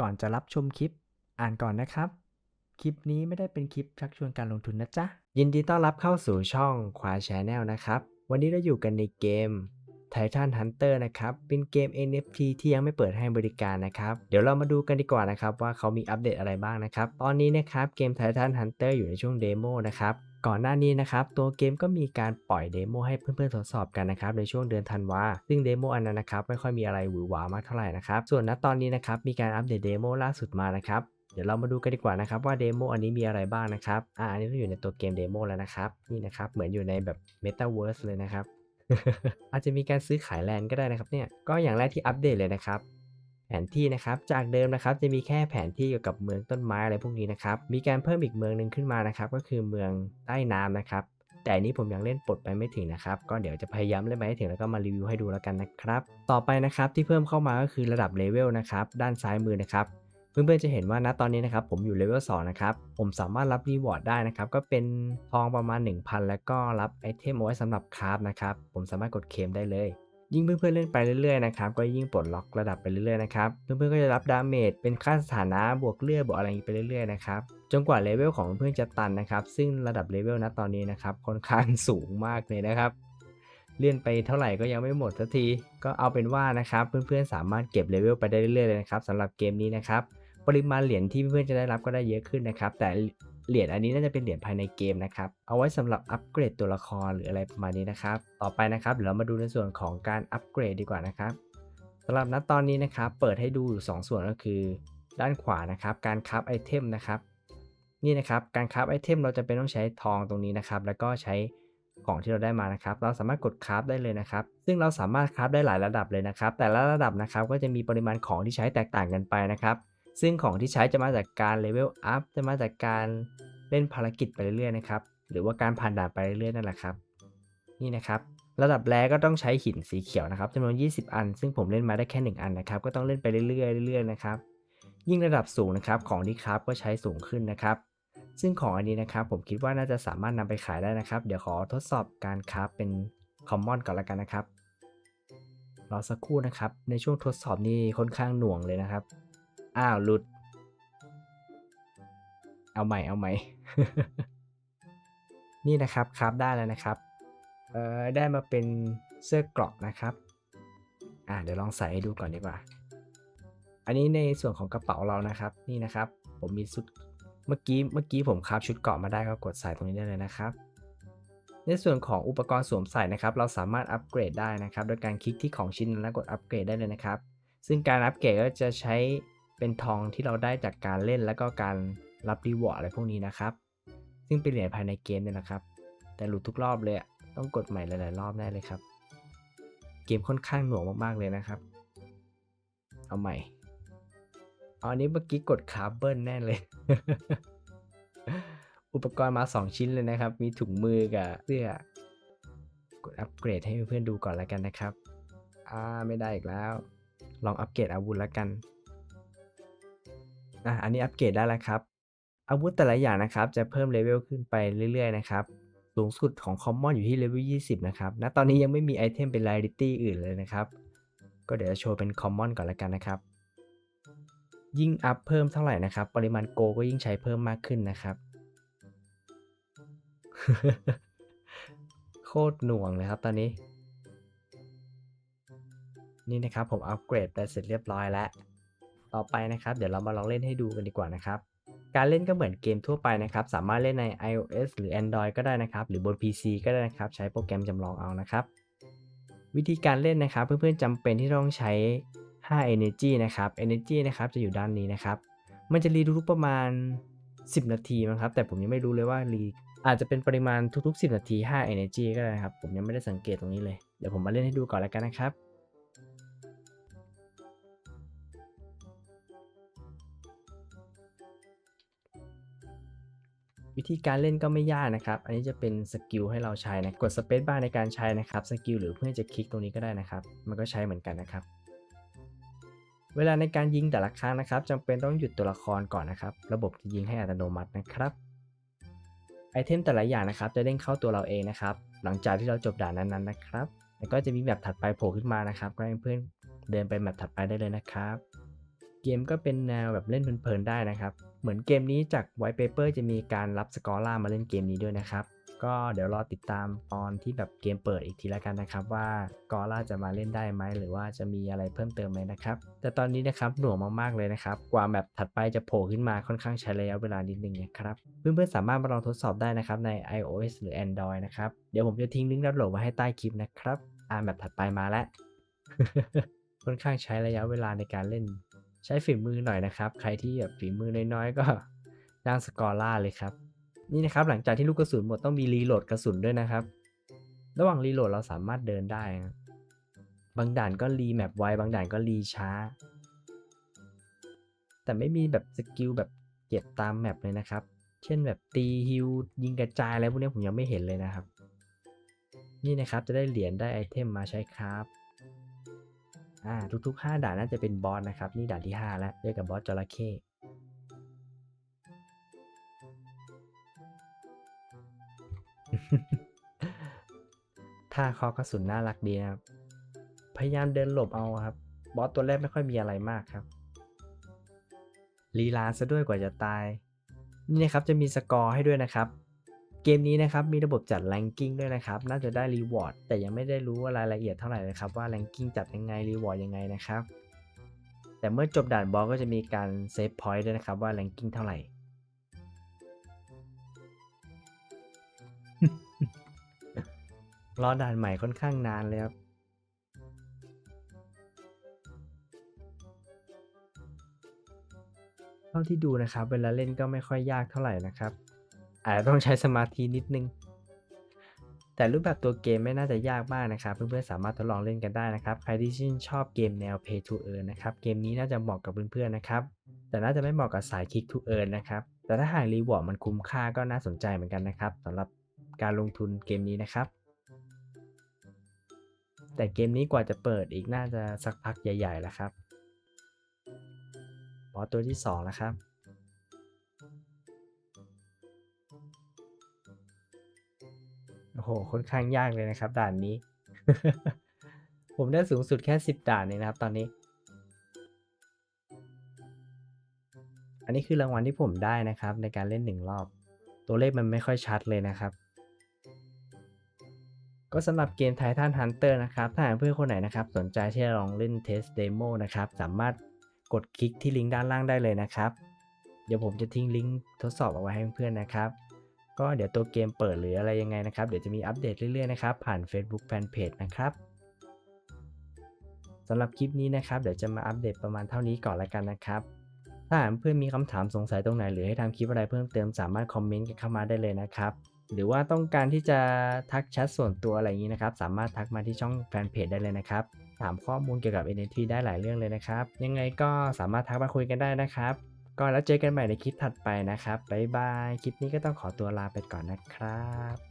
ก่อนจะรับชมคลิป อ่านก่อนนะครับ คลิปนี้ไม่ได้เป็นคลิปชักชวนการลงทุนนะจ๊ะ ยินดีต้อนรับเข้าสู่ช่องควาชแนลนะครับ วันนี้เราอยู่กันในเกม Titan Hunter นะครับ เป็นเกม NFT ที่ยังไม่เปิดให้บริการนะครับ เดี๋ยวเรามาดูกันดีกว่านะครับว่าเขามีอัปเดตอะไรบ้างนะครับ ตอนนี้นะครับเกม Titan Hunter อยู่ในช่วงเดโมนะครับ ก่อนหน้านี้นะครับตัวเกมก็มีการปล่อยเดโมให้เพื่อนๆทดสอบกันนะครับในช่วงเดือนธันวาซึ่งเดโมอันนั้นนะครับไม่ค่อยมีอะไรหวือหวามากเท่าไหร่นะครับส่วนณตอนนี้นะครับมีการอัปเดตเดโมล่าสุดมานะครับเดี๋ยวเรามาดูกันดีกว่านะครับว่าเดโมอันนี้มีอะไรบ้างนะครับอ่าอันนี้เราอยู่ในตัวเกมเดโมแล้วนะครับนี่นะครับเหมือนอยู่ในแบบ Metaverse เลยนะครับอาจจะมีการซื้อขายแลนก็ได้นะครับเนี่ยก็อย่างแรกที่อัปเดตเลยนะครับ แผนที่นะครับจากเดิมนะครับจะมีแค่แผนที่เกี่ยวกับเมืองต้นไม้อะไรพวกนี้นะครับมีการเพิ่มอีกเมืองหนึ่งขึ้นมานะครับก็คือเมืองใต้น้ำนะครับแต่นี้ผมยังเล่นปลดไปไม่ถึงนะครับ ก็เดี๋ยวจะพยายามเล่นไปให้ถึงแล้วก็มารีวิวให้ดูแล้วกันนะครับ ต่อไปนะครับที่เพิ่มเข้ามาก็คือระดับเลเวลนะครับด้านซ้ายมือนะครับเพื่อนๆจะเห็นว่าณตอนนี้นะครับผมอยู่เลเวล2นะครับผมสามารถรับรีวอร์ดได้นะครับก็เป็นทองประมาณ 1,000 แล้วก็รับไอเทมเอาไว้สำหรับคราฟนะครับผมสามารถกดเคมได้เลย ยิ่งเพื่อนๆเล่นไปเรื่อยๆนะครับก็ยิ่งปลดล็อกระดับไปเรื่อยๆนะครับเพื่อนๆก็จะรับดาเมจเป็นค่าสถานะบวกเลือดบวกอะไรอย่างนี้ไปเรื่อยๆนะครับจนกว่าเลเวลของเพื่อนๆจะตันนะครับ ซึ่งระดับเลเวลณตอนนี้นะครับค่อนข้างสูงมากเลยนะครับ เลื่อนไปเท่าไหร่ก็ยังไม่หมดสักที ก็เอาเป็นว่านะครับ เพื่อนๆสามารถเก็บเลเวลไปได้เรื่อยๆเลยนะครับสำหรับเกมนี้นะครับ ปริมาณเหรียญที่เพื่อนๆจะได้รับก็ได้เยอะขึ้นนะครับ แต่ เหรียญอันนี้น่าจะเป็นเหรียญภายในเกมนะครับ เอาไว้สำหรับอัปเกรดตัวละครหรืออะไรประมาณนี้นะครับ ต่อไปนะครับเดี๋ยวเรามาดูในส่วนของการอัปเกรดดีกว่านะครับสำหรับณตอนนี้นะครับ เปิดให้ดูอยู่ 2 ส่วนก็คือ ด้านขวานะครับ การคราฟไอเทมนะครับ นี่นะครับ การคราฟไอเทมเราจะเป็นต้องใช้ทองตรงนี้นะครับ แล้วก็ใช้ของที่เราได้มานะครับ เราสามารถกดคราฟได้เลยนะครับ ซึ่งเราสามารถคราฟได้หลายระดับเลยนะครับ แต่ละระดับนะครับก็จะมีปริมาณของที่ใช้แตกต่างกันไปนะครับ ซึ่งของที่ใช้จะมาจากการเลเวลอัพจะมาจากการเล่นภารกิจไปเรื่อยๆนะครับ หรือว่าการผ่านด่านไปเรื่อยๆนั่นแหละครับ นี่นะครับระดับแรกก็ต้องใช้หินสีเขียวนะครับจำนวน 20 อัน ซึ่งผมเล่นมาได้แค่ 1 อันนะครับ ก็ต้องเล่นไปเรื่อยๆเรื่อยๆนะครับ ยิ่งระดับสูงนะครับของที่คราฟก็ใช้สูงขึ้นนะครับ ซึ่งของอันนี้นะครับ ผมคิดว่าน่าจะสามารถนำไปขายได้นะครับ เดี๋ยวขอทดสอบการคราฟเป็นคอมมอนก่อนละกันนะครับรอสักครู่นะครับ ในช่วงทดสอบนี้ค่อนข้างหน่วงเลยนะครับ อ้าวหลุด เอาใหม่เอาใหม่ นี่นะครับครับได้แล้วนะครับ เอ่อได้มาเป็นเสื้อกราะนะครับ อ่าเดี๋ยวลองใส่ให้ดูก่อนดีกว่า อันนี้ในส่วนของกระเป๋าเรานะครับ นี่นะครับ ผมมีชุดเมื่อกี้เมื่อกี้ผมคราฟชุดเกราะมาได้ก็กดใส่ตรงนี้ได้เลยนะครับในส่วนของอุปกรณ์สวมใส่นะครับ เราสามารถอัปเกรดได้นะครับ โดยการคลิกที่ของชิ้นนั้นแล้วกดอัปเกรดได้เลยนะครับ ซึ่งการอัปเกรดก็จะใช้ เป็นทองที่เราได้จากการเล่นแล้วก็การรับรีวอร์ดอะไรพวกนี้นะครับ ซึ่งเป็นเหรียญภายในเกมเนี่ยนะครับ แต่หลุดทุกรอบเลยต้องกดใหม่หลาย ๆ รอบแน่เลยครับ เกมค่อนข้างหน่วงมาก ๆ เลยนะครับ เอาใหม่เอาอันนี้เมื่อกี้กดคาร์เบิลแน่เลย อุปกรณ์มา 2 ชิ้นเลยนะครับ มีถุงมือกับเสื้อกดอัปเกรดให้เพื่อนๆดูก่อนแล้วกันนะครับ อ่าไม่ได้อีกแล้ว ลองอัปเกรดอาวุธแล้วกัน อะอันนี้อัปเกรดได้แล้วครับ อาวุธแต่ละอย่างนะครับ จะเพิ่มเลเวลขึ้นไปเรื่อยๆนะครับ สูงสุดของคอมมอนอยู่ที่เลเวล20 นะครับณตอนนี้ยังไม่มีไอเทมเป็น rarity อื่นเลยนะครับ ก็เดี๋ยวจะโชว์เป็นคอมมอนก่อนละกันนะครับ ยิ่งอัพเพิ่มเท่าไหร่นะครับ ปริมาณโกก็ยิ่งใช้เพิ่มมากขึ้นนะครับ โคตรหน่วงเลยครับตอนนี้นี่นะครับผมอัปเกรดไปเสร็จเรียบร้อยแล้ว ต่อไปนะครับ เดี๋ยวเรามาลองเล่นให้ดูกันดีกว่านะครับ การเล่นก็เหมือนเกมทั่วไปนะครับ สามารถเล่นใน iOS หรือ Android ก็ได้นะครับ หรือบน PC ก็ได้นะครับ ใช้โปรแกรมจำลองเอานะครับ วิธีการเล่นนะครับ เพื่อนๆจำเป็นที่ต้องใช้ 5 Energy นะครับ Energy นะครับจะอยู่ด้านนี้นะครับ มันจะรีทุกประมาณ 10 นาทีนะครับ แต่ผมยังไม่รู้เลยว่ารีอาจจะเป็นปริมาณทุกๆ 10 นาที 5 Energy ก็ได้นะครับ ผมยังไม่ได้สังเกตตรงนี้เลย เดี๋ยวผมมาเล่นให้ดูก่อนแล้วกันนะครับ วิธีการเล่นก็ไม่ยากนะครับ อันนี้จะเป็นสกิลให้เราใช้นะ กดสเปซบาร์ในการใช้นะครับ สกิลหรือเพื่อนจะคลิกตรงนี้ก็ได้นะครับ มันก็ใช้เหมือนกันนะครับ เวลาในการยิงแต่ละครั้งนะครับจำเป็นต้องหยุดตัวละครก่อนนะครับ ระบบจะยิงให้อัตโนมัตินะครับ ไอเทมแต่ละอย่างนะครับ จะเด้งเข้าตัวเราเองนะครับ หลังจากที่เราจบด่านนั้นๆนะครับ แล้วก็จะมีแบบถัดไปโผล่ขึ้นมานะครับ ก็ให้เพื่อนเดินไปแบบถัดไปได้เลยนะครับ เกมก็เป็นแนวแบบเล่นเพลินๆได้นะครับ เหมือนเกมนี้จากไว t ์เปเปอร์จะมีการรับสกอร่ามาเล่นเกมนี้ด้วยนะครับ ก็เดี๋ยวรอติดตามตอนที่แบบเกมเปิดอีกทีละกันนะครับ ว่ากอร่าจะมาเล่นได้ไหมหรือว่าจะมีอะไรเพิ่มเติมไหมนะครับ แต่ตอนนี้นะครับหน่วงมากๆเลยนะครับกว่าแบบถัดไปจะโผล่ขึ้นมาค่อนข้างใช้ระยะเวลานิดนึงนะครับเพื่อนๆสามารถมาลองทดสอบได้นะครับใน iOS หรือ Android นะครับเดี๋ยวผมจะทิ้งลิงก์ดาวน์โหลดไว้ให้ใต้คลิปนะครับอ่าแบบถัดไปมาแล้วค่อนข้างใช้ระยะเวลาในการเล่น ใช้ฝีมือหน่อยนะครับ ใครที่แบบฝีมือน้อยๆก็จ้างสกอร่าเลยครับ นี่นะครับหลังจากที่ลูกกระสุนหมดต้องมีรีโหลดกระสุนด้วยนะครับ ระหว่างรีโหลดเราสามารถเดินได้ บางด่านก็รีแมปไวบางด่านก็รีช้า แต่ไม่มีแบบสกิลแบบเก็บตามแมปเลยนะครับ เช่นแบบตีฮิวยิงกระจายอะไรพวกนี้ผมยังไม่เห็นเลยนะครับ นี่นะครับจะได้เหรียญได้ไอเทมมาใช้ครับ อ่าทุกๆ 5 ด่านน่าจะเป็นบอสนะครับ นี่ด่านที่ 5 แล้วเรียกกับบอสจระเข้ท่าคอกระสุนน่ารักดีนะครับ พยายามเดินหลบเอาครับ บอสตัวแรกไม่ค่อยมีอะไรมากครับ ลีลาซะด้วยกว่าจะตาย นี่นะครับจะมีสกอร์ให้ด้วยนะครับ เกมนี้นะครับมีระบบจัดแรงกิ้งด้วยนะครับน่าจะได้รีวอร์ดแต่ยังไม่ได้รู้ว่ารายละเอียดเท่าไหร่นะครับว่าแรงกิ้งจัดยังไงรีวอร์ดยังไงนะครับแต่เมื่อจบด่านบอสก็จะมีการเซฟพอยต์ด้วยนะครับว่าแรงกิ้งเท่าไหร่รอด่านใหม่ค่อนข้างนานเลยครับเท่าที่ดูนะครับ เวลาเล่นก็ไม่ค่อยยากเท่าไหร่นะครับ อาจจะต้องใช้สมาธินิดนึง แต่รูปแบบตัวเกมไม่น่าจะยากมากนะครับ เพื่อนๆสามารถทดลองเล่นกันได้นะครับ ใครที่ชื่นชอบเกมแนว Pay to Earn นะครับ เกมนี้น่าจะเหมาะกับเพื่อนๆนะครับ แต่น่าจะไม่เหมาะกับสาย Kick to Earn นะครับ แต่ถ้าหากรีวอร์ดมันคุ้มค่าก็น่าสนใจเหมือนกันนะครับสำหรับการลงทุนเกมนี้นะครับ แต่เกมนี้กว่าจะเปิดอีกน่าจะสักพักใหญ่ๆแล้วครับบอสตัวที่สองแล้วครับ หค่อนข้างยากเลยนะครับ ด่านนี้ ผมได้สูงสุดแค่ 10 ด่านเองนะครับ ตอนนี้ อันนี้คือรางวัลที่ผมได้นะครับ ในการเล่นหนึ่งรอบ ตัวเลขมันไม่ค่อยชัดเลยนะครับ ก็สำหรับเกม Titan Hunter นะครับ ถ้าหากเพื่อนคนไหนนะครับ สนใจที่จะลองเล่นเทสเดโมนะครับ สามารถกดคลิกที่ลิงก์ด้านล่างได้เลยนะครับ เดี๋ยวผมจะทิ้งลิงก์ทดสอบเอาไว้ให้เพื่อนๆนะครับ ก็เดี๋ยวตัวเกมเปิดหรืออะไรยังไงนะครับ เดี๋ยวจะมีอัปเดตเรื่อยๆนะครับ ผ่าน Facebook Fanpage นะครับสำหรับคลิปนี้นะครับ เดี๋ยวจะมาอัปเดตประมาณเท่านี้ก่อนแล้วกันนะครับ ถ้าหากเพื่อนมีคำถามสงสัยตรงไหน หรือให้ทำคลิปอะไรเพิ่มเติมสามารถคอมเมนต์กันเข้ามาได้เลยนะครับ หรือว่าต้องการที่จะทักแชทส่วนตัวอะไรอย่างนี้นะครับ สามารถทักมาที่ช่องแฟนเพจได้เลยนะครับ ถามข้อมูลเกี่ยวกับ NFT ได้หลายเรื่องเลยนะครับ ยังไงก็สามารถทักมาคุยกันได้นะครับ ก็แล้วเจอกันใหม่ในคลิปถัดไปนะครับบ๊ายบาย คลิปนี้ก็ต้องขอตัวลาไปก่อนนะครับ